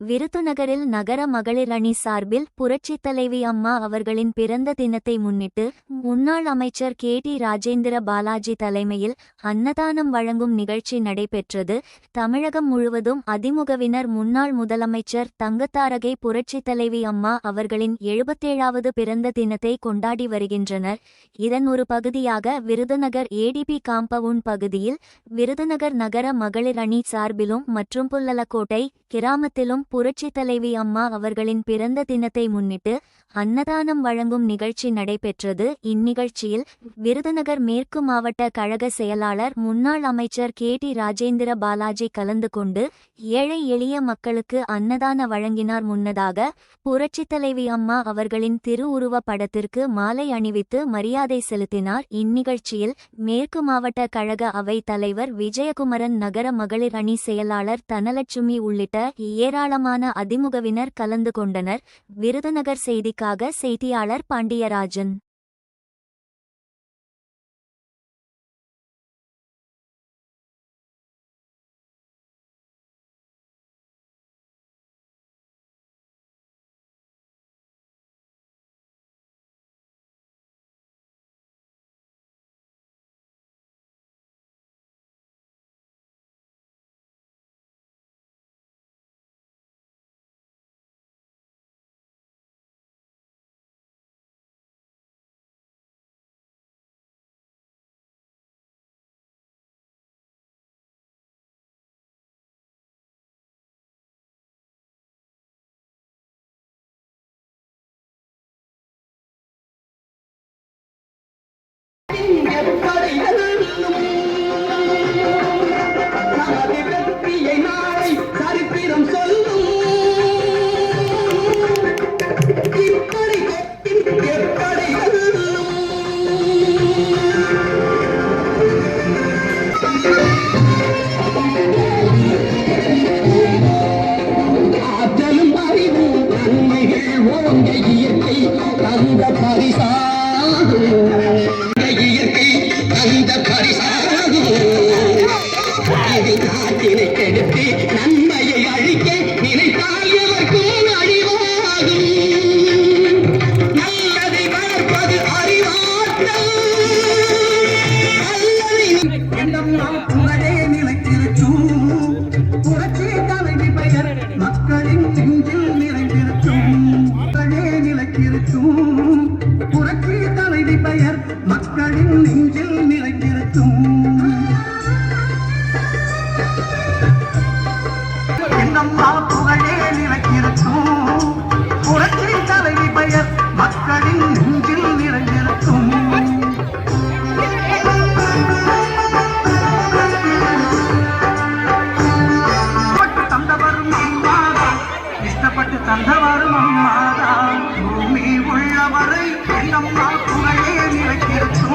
விருதுநகரில் நகர மகளிர் அணி சார்பில் புரட்சித் தலைவி அம்மா அவர்களின் பிறந்த தினத்தை முன்னிட்டு முன்னாள் அமைச்சர் கே டி ராஜேந்திர பாலாஜி தலைமையில் அன்னதானம் வழங்கும் நிகழ்ச்சி நடைபெற்றது. தமிழகம் முழுவதும் அதிமுகவினர் முன்னாள் முதலமைச்சர் தங்கத்தாரகை புரட்சித் தலைவி அம்மா அவர்களின் எழுபத்தேழாவது பிறந்த தினத்தை கொண்டாடி வருகின்றனர். இதன் ஒரு பகுதியாக விருதுநகர் ஏடிபி காம்பவுண்ட் பகுதியில் விருதுநகர் நகர மகளிர் அணி சார்பிலும் மற்றும் புல்லலக்கோட்டை கிராமத்திலும் புரட்சி தலைவி அம்மா அவர்களின் பிறந்த தினத்தை முன்னிட்டு அன்னதானம் வழங்கும் நிகழ்ச்சி நடைபெற்றது. இந்நிகழ்ச்சியில் விருதுநகர் மேற்கு மாவட்ட கழக செயலாளர் முன்னாள் அமைச்சர் கே. டி. ராஜேந்திர பாலாஜி கலந்து கொண்டு ஏழை எளிய மக்களுக்கு அன்னதான வழங்கினார். முன்னதாக புரட்சி தலைவி அம்மா அவர்களின் திருவுருவ படத்திற்கு மாலை அணிவித்து மரியாதை செலுத்தினார். இந்நிகழ்ச்சியில் மேற்கு மாவட்ட கழக அவை தலைவர் விஜயகுமரன் நகர மகளிர் அணி செயலாளர் தனலட்சுமி உள்ளிட்ட ஏராளமான அதிமுகவினர் கலந்து கொண்டனர். விருதுநகர் செய்திக்காக செய்தியாளர் பாண்டியராஜன். அந்த பரிசா இயற்கை அந்த பரிசா இது நாட்டினை கெடுத்து நன்மையை அழிக்க நினைத்தால் எவர்க்கும் அழிவாகும் நல்லதை வளர்ப்பது அறிவாற்றல் மக்களின் நெஞ்சில் நிறைந்திருக்கும் நிலைத்திருக்கும். ஏற்பட்டு தந்தவாறு அம்மாதான் பூமி உள்ளவரை அம்மா புகழே நிலைத்திருக்கும்.